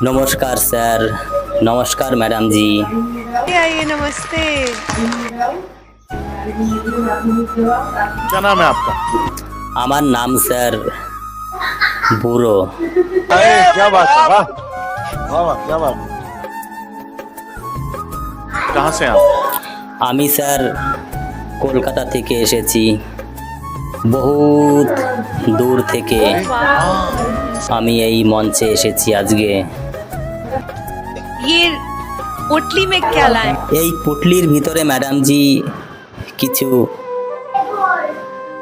Hello নমস্কার sir নমস্কার madam জি आइए नमस्ते क्या नाम है आपका আমার নাম স্যার বুড়ো अरे क्या बात है वाह वाह वाह क्या बात है कहाँ से हैं आप আমি স্যার কলকাতা থেকে এসেছি বহুত দূর থেকে আমি এই মঞ্চে এসেছি আজকে ये पोटली में क्या लाए এই পুটলির ভিতরে ম্যাডামজি কিছু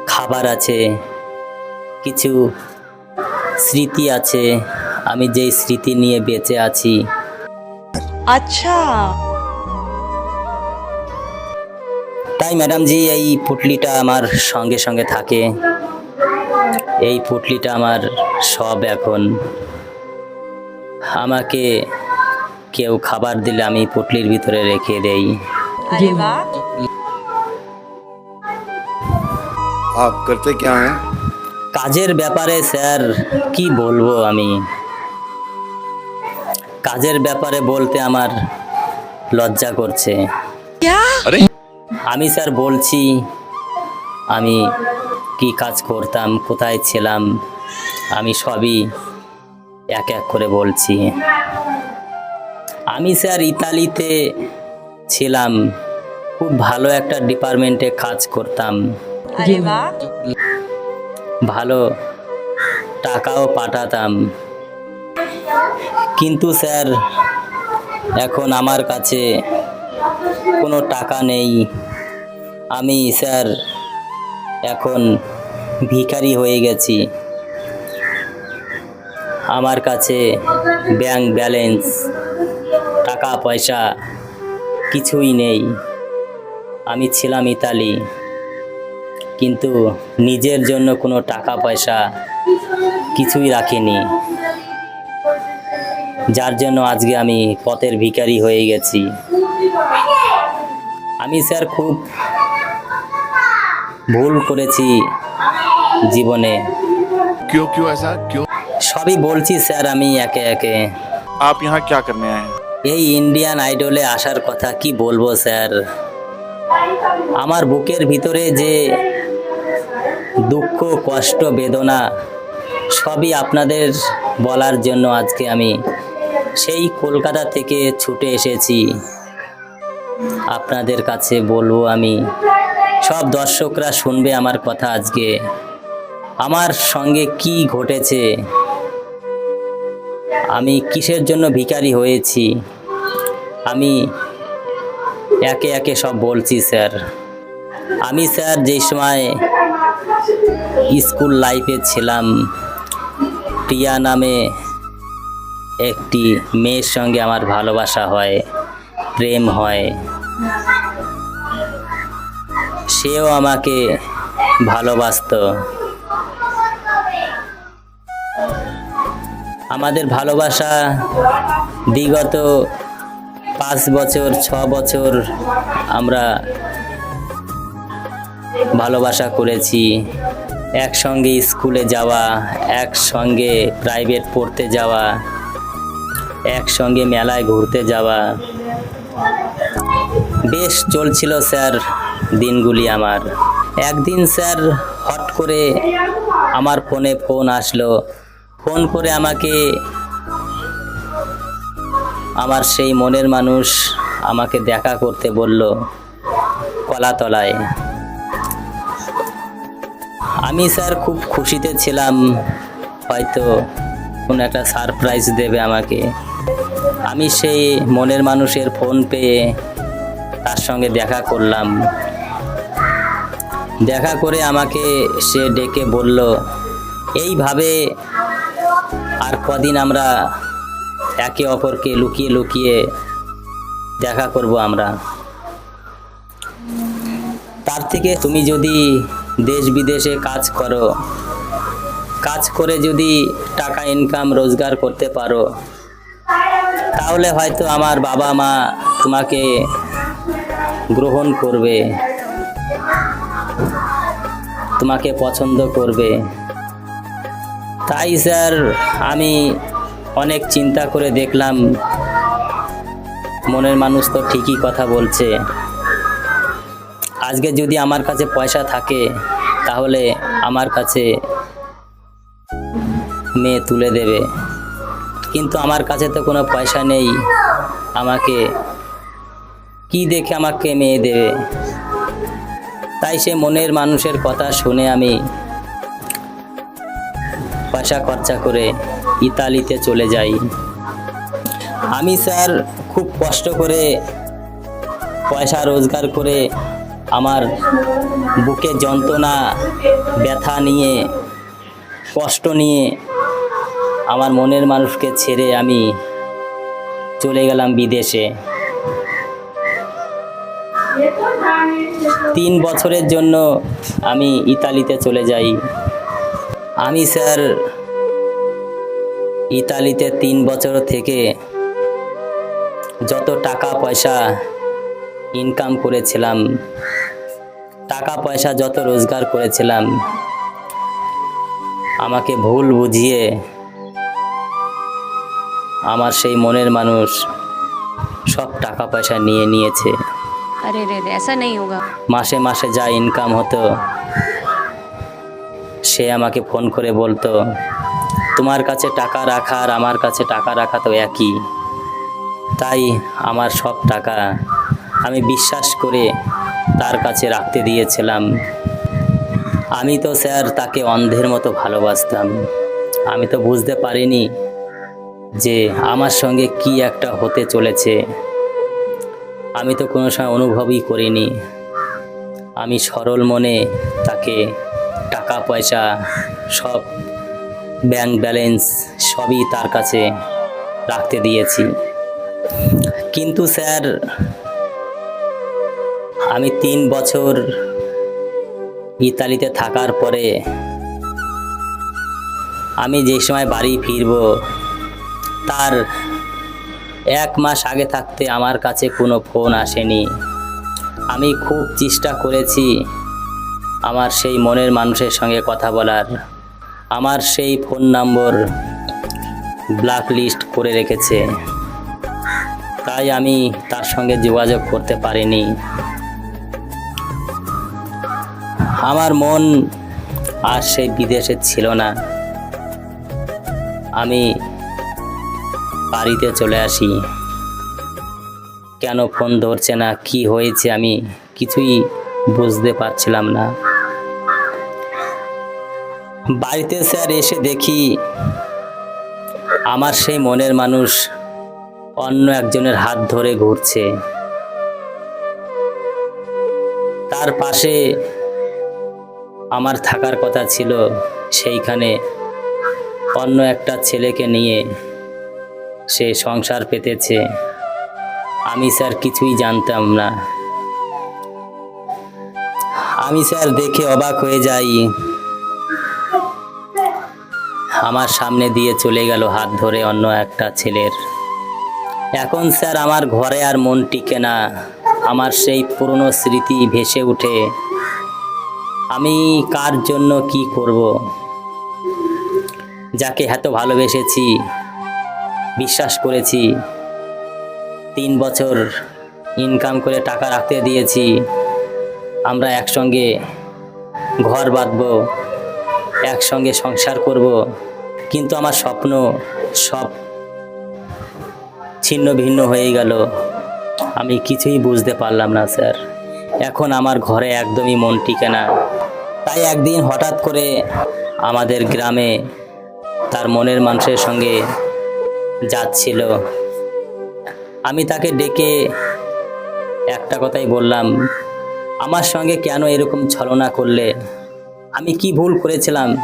খাবার আছে কিছু স্মৃতি আছে আমি যেই স্মৃতি নিয়ে বেঁচে আছি अच्छा তাই ম্যাডামজি এই পুটলিটা আমার সঙ্গে সঙ্গে থাকে এই পুটলিটা আমার সব এখন আমাকে কেউ খাবার দিলে আমি পুটলির ভিতরে রেখে দেই। কাজের ব্যাপারে স্যার কি বলব আমি? কাজের ব্যাপারে বলতে আমার লজ্জা করছে। আমি স্যার বলছি আমি কি কাজ করতাম কোথায় ছিলাম আমি সবই এক এক করে বলছি। আমি স্যার ইতালিতে ছিলাম। খুব ভালো একটা ডিপার্টমেন্টে কাজ করতাম। ভালো টাকাও পাঠাতাম। কিন্তু স্যার এখন আমার কাছে কোনো টাকা নেই। আমি স্যার এখন ভিখারি হয়ে গেছি। আমার কাছে ব্যাংক ব্যালেন্স টাকা পয়সা কিছুই নেই আমি ছিলাম ইতালি কিন্তু নিজের জন্য কোনো টাকা পয়সা কিছুই রাখিনি যার জন্য আজকে আমি পথের ভিখারি হয়ে গেছি আমি স্যার খুব ভুল করেছি জীবনে क्यों क्यों ऐसा क्यों সবই বলছি স্যার আমি একে একে आप यहाँ क्या करने आए हैं এই ইন্ডিয়ান আইডলে আসার কথা কি বলব, স্যার? আমার বুকের ভিতরে যে দুঃখ, কষ্ট, বেদনা, সবই আপনাদের বলার জন্য আজকে আমি সেই কলকাতা থেকে ছুটে এসেছি। আপনাদের কাছে বলব আমি, সব দর্শকরা শুনবে আমার কথা আজকে। আমার সঙ্গে কি ঘটেছে? আমি কিসের জন্য ভিখারি হয়েছি? আমি একে একে সব বলছি, স্যার। আমি, স্যার, যে সময় স্কুল লাইফে ছিলাম, প্রিয়া নামে একটি মেয়ের সঙ্গে আমার ভালোবাসা হয়, প্রেম হয়। সেও আমাকে ভালোবাসতো। আমাদের ভালোবাসা বিগত পাঁচ বছর, ছ বছর আমরা ভালোবাসা করেছি। একসঙ্গে স্কুলে যাওয়া, একসঙ্গে প্রাইভেট পড়তে যাওয়া, একসঙ্গে মেলায় ঘুরতে যাওয়া। বেশ চলছিল স্যার দিনগুলি আমার। একদিন স্যার হট করে আমার ফোনে ফোন আসলো ফোন করে আমাকে, আমার সেই মনের মানুষ আমাকে দেখা করতে বলল, কলাতলায়। আমি স্যার খুব খুশিতে ছিলাম, হয়তো কোনো একটা সারপ্রাইজ দেবে আমাকে। আমি সেই মনের মানুষের ফোন পেয়ে তার সঙ্গে দেখা করলাম। দেখা করে আমাকে সে ডেকে বলল, এইভাবে আর কদিন আমরা একে অপরকে লুকিয়ে লুকিয়ে দেখা করব আমরা। তার থেকে তুমি যদি দেশ বিদেশে কাজ করো, কাজ করে যদি টাকা ইনকাম রোজগার করতে পারো, তাহলে হয়তো আমার বাবা মা তোমাকে গ্রহণ করবে, তোমাকে পছন্দ করবে। তাই স্যার, আমি অনেক চিন্তা করে দেখলাম। মনের মানুষ তো ঠিকই কথা বলছে। আজকে যদি আমার কাছে পয়সা থাকে, তাহলে আমার কাছে মেয়ে তুলে দেবে। কিন্তু আমার কাছে তো কোনো পয়সা নেই। আমাকে কি দেখে আমাকে মেয়ে দেবে? তাই সে মনের মানুষের কথা শুনে আমি পয়সা খরচা করে ইতালিতে চলে যাই। আমি স্যার খুব কষ্ট করে পয়সা রোজগার করে আমার বুকে যন্ত্রণা, ব্যথা নিয়ে, কষ্ট নিয়ে আমার মনের মানুষকে ছেড়ে আমি চলে গেলাম বিদেশে। তিন বছরের জন্য আমি ইতালিতে চলে যাই। আমি স্যার ইতালিতে তিন বছর থেকে যত টাকা পয়সা ইনকাম করেছিলাম টাকা পয়সা যত রোজগার করেছিলাম আমাকে ভুল বুঝিয়ে আমার সেই মনের মানুষ সব টাকা পয়সা নিয়ে নিয়েছে। মাসে মাসে যা ইনকাম হতো সে আমাকে ফোন করে বলতো, তোমার কাছে টাকা রাখা আর আমার কাছে টাকা রাখা তো একই। তাই আমার সব টাকা আমি বিশ্বাস করে তার কাছে রাখতে দিয়েছিলাম। আমি তো স্যার তাকে অন্ধের মতো ভালোবাসতাম। আমি তো বুঝতে পারিনি যে আমার সঙ্গে কি একটা হতে চলেছে। আমি তো কোনো সময় অনুভবই করিনি। আমি সরল মনে তাকে টাকা, পয়সা, সব ব্যাংক ব্যালেন্স সবই তার কাছে রাখতে দিয়েছি। কিন্তু স্যার, আমি তিন বছর ইতালিতে থাকার পরে আমি যে সময় বাড়ি ফিরব, তার এক মাস আগে থাকতে আমার কাছে কোনো ফোন আসেনি। আমি খুব চেষ্টা করেছি আমার সেই মনের মানুষের সঙ্গে কথা বলার, আমার সেই ফোন নম্বর ব্ল্যাক লিস্ট করে রেখেছে। তাই আমি তার সঙ্গে যোগাযোগ করতে পারিনি। আমার মন আর সেই বিদেশে ছিল না। আমি বাড়িতে চলে আসি। কেন ফোন ধরছে না, কি হয়েছে আমি কিছুই বুঝতে পারছিলাম না। বাড়িতে স্যার এসে দেখি আমার সেই মনের মানুষ অন্য একজনের হাত ধরে ঘুরছে। তার পাশে আমার থাকার কথা ছিল, সেইখানে অন্য একটা ছেলেকে নিয়ে সে সংসার পেতেছে। আমি স্যার কিছুই জানতাম না। আমি স্যার দেখে অবাক হয়ে যাই। আমার সামনে দিয়ে চলে গেল হাত ধরে অন্য একটা ছেলের। এখন স্যার আমার ঘরে আর মন টিকে না। আমার সেই পুরনো স্মৃতি ভেসে উঠে। আমি কার জন্য কি করব? যাকে এত ভালোবেসেছি, বিশ্বাস করেছি, তিন বছর ইনকাম করে টাকা রাখতে দিয়েছি, আমরা একসঙ্গে ঘর বাঁধবো, একসঙ্গে সংসার করব। কিন্তু আমার স্বপ্ন সব ছিন্ন ভিন্ন হয়ে গেল। আমি কিছুই বুঝতে পারলাম না, স্যার। এখন আমার ঘরে একদমই মন টিকে না। তাই একদিন হঠাৎ করে আমাদের গ্রামে তার মনের মানুষের সঙ্গে যাচ্ছিল। আমি তাকে ডেকে একটা কথাই বললাম, আমার সঙ্গে কেন এরকম ছলনা করলে? আমি কি ভুল করেছিলাম?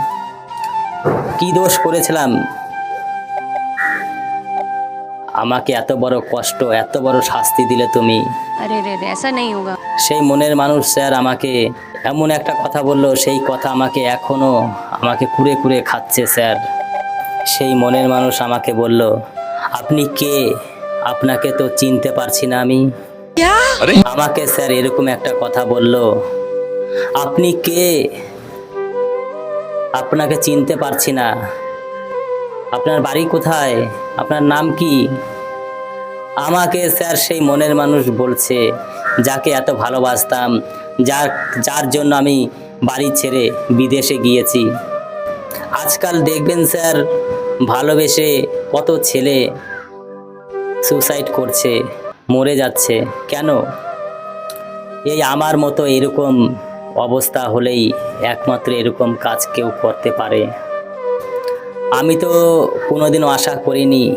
কি দোষ করেছিলাম? আমাকে এত বড় কষ্ট এত বড় শাস্তি দিলে তুমি। সেই মনের মানুষ স্যার আমাকে এমন একটা কথা বলল সেই কথা আমাকে এখনও আমাকে কুড়ে কুড়ে খাচ্ছে স্যার। সেই মনের মানুষ আমাকে বলল আপনি কে? আপনাকে তো চিনতে পারছি না আমি। আমাকে স্যার এরকম একটা কথা বলল আপনি কে? আপনাকে চিনতে পারছি না। আপনার বাড়ি কোথায়? আপনার নাম কি? আমাকে স্যার সেই মনের মানুষ বলছে, যাকে এত ভালোবাসতাম, যার যার জন্য আমি বাড়ি ছেড়ে বিদেশে গিয়েছি। আজকাল দেখবেন স্যার, ভালোবেসে কত ছেলে সুসাইড করছে, মরে যাচ্ছে। কেন? এই আমার মতো এরকম অবস্থা হলেই একমাত্র এরকম কাজ কেউ করতে পারে। আমি তো কোনোদিনও আশা করিনি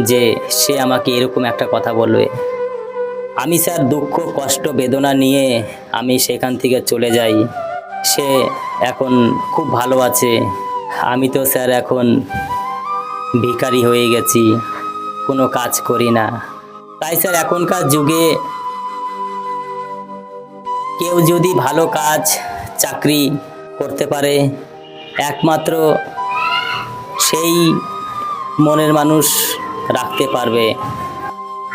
যে সে আমাকে এরকম একটা কথা বলবে। আমি স্যার দুঃখ, কষ্ট, বেদনা নিয়ে আমি সেখান থেকে চলে যাই। সে এখন খুব ভালো আছে। আমি তো স্যার এখন ভিখারি হয়ে গেছি। কোনো কাজ করি না। তাই স্যার এখনকার যুগে কেউ যদি ভালো কাজ, চাকরি করতে পারে, একমাত্র সেই মনের মানুষ রাখতে পারবে।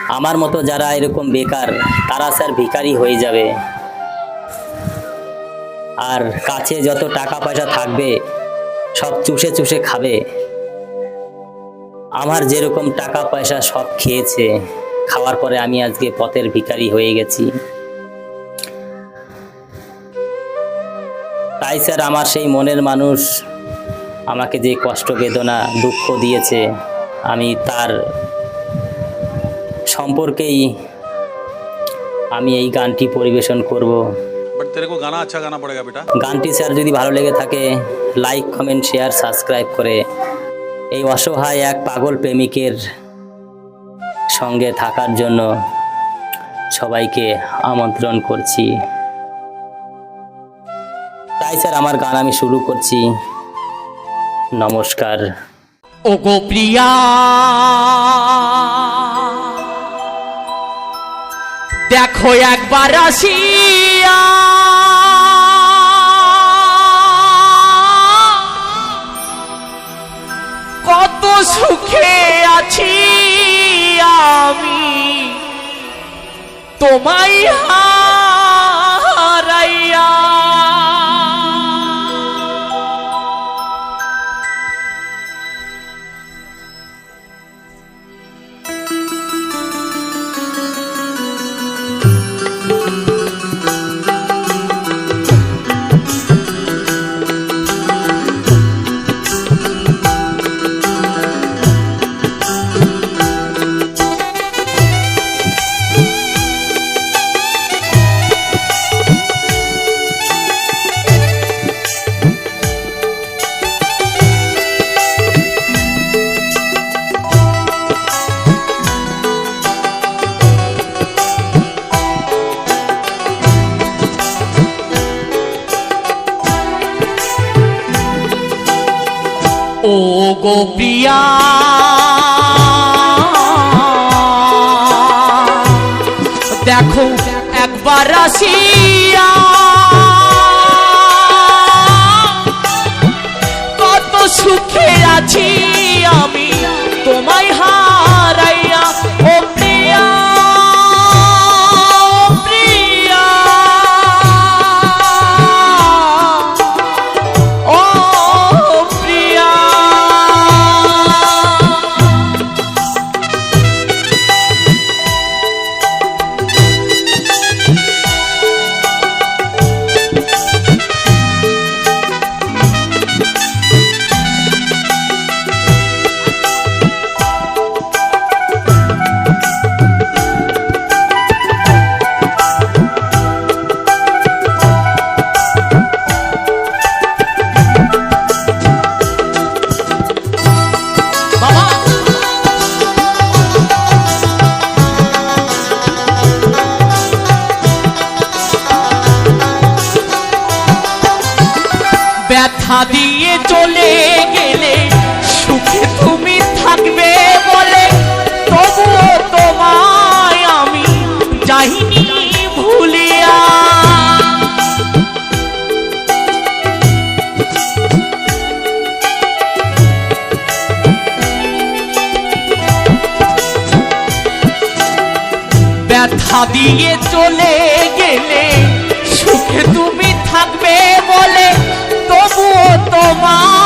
আমার মতো যারা এরকম বেকার, তারা স্যার ভিখারি হয়ে যাবে। আর কাছে যত টাকা পয়সা থাকবে, সব চুষে চুষে খাবে। আমার যেরকম টাকা পয়সা সব খেয়েছে, খাওয়ার পরে আমি আজকে পথের ভিখারি হয়ে গেছি। তাই স্যার আমার সেই মনের মানুষ আমাকে যে কষ্ট বেদনা দুঃখ দিয়েছে আমি তার সম্পর্কেই আমি এই গানটি পরিবেশন করব। গানা গানটি স্যার যদি ভালো লেগে থাকে লাইক কমেন্ট শেয়ার সাবস্ক্রাইব করে এই অসহায় এক পাগল প্রেমিকের সঙ্গে থাকার জন্য সবাইকে আমন্ত্রণ করছি। স্যার, আমার গান আমি শুরু করছি। নমস্কার। ও গো প্রিয়া। দেখো একবার আসিয়া। কত সুখে আছি আমি। তোমায় হারাইয়া। ও গো প্রিয়া। দেখো একবার আসিয়া ব্যথা দিয়ে চলে গেলে সুখে তুমি থাকবে বলে, তবুও তোমায় আমি যাইনি ভুলিয়া। ব্যথা দিয়ে চলে গেলে সুখে তুমি থাকবে বলে তবুও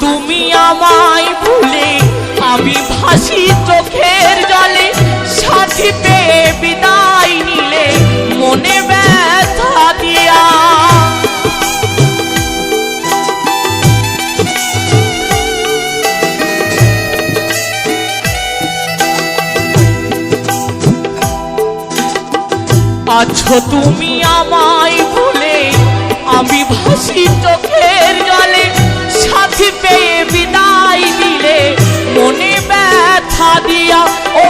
তুমি আমায় ভুলে, আমি ভাসি চোখের জলে সাথী পেয়ে বিদায় নিলে মনে ব্যথা দিয়া। আছো তুমি আমায় ভুলে, আমি ভাসি চোখের জলে সাথী পেয়ে বিদায় দিলে মনে ব্যথা দিয়া ও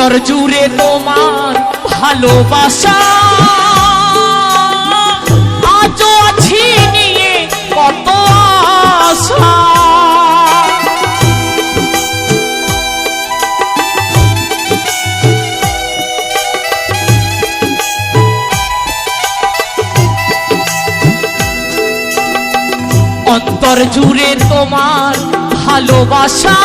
অন্তর জুড়ে তোমার ভালোবাসা। আজও আছি কত আশা। অন্তর জুড়ে তোমার ভালোবাসা।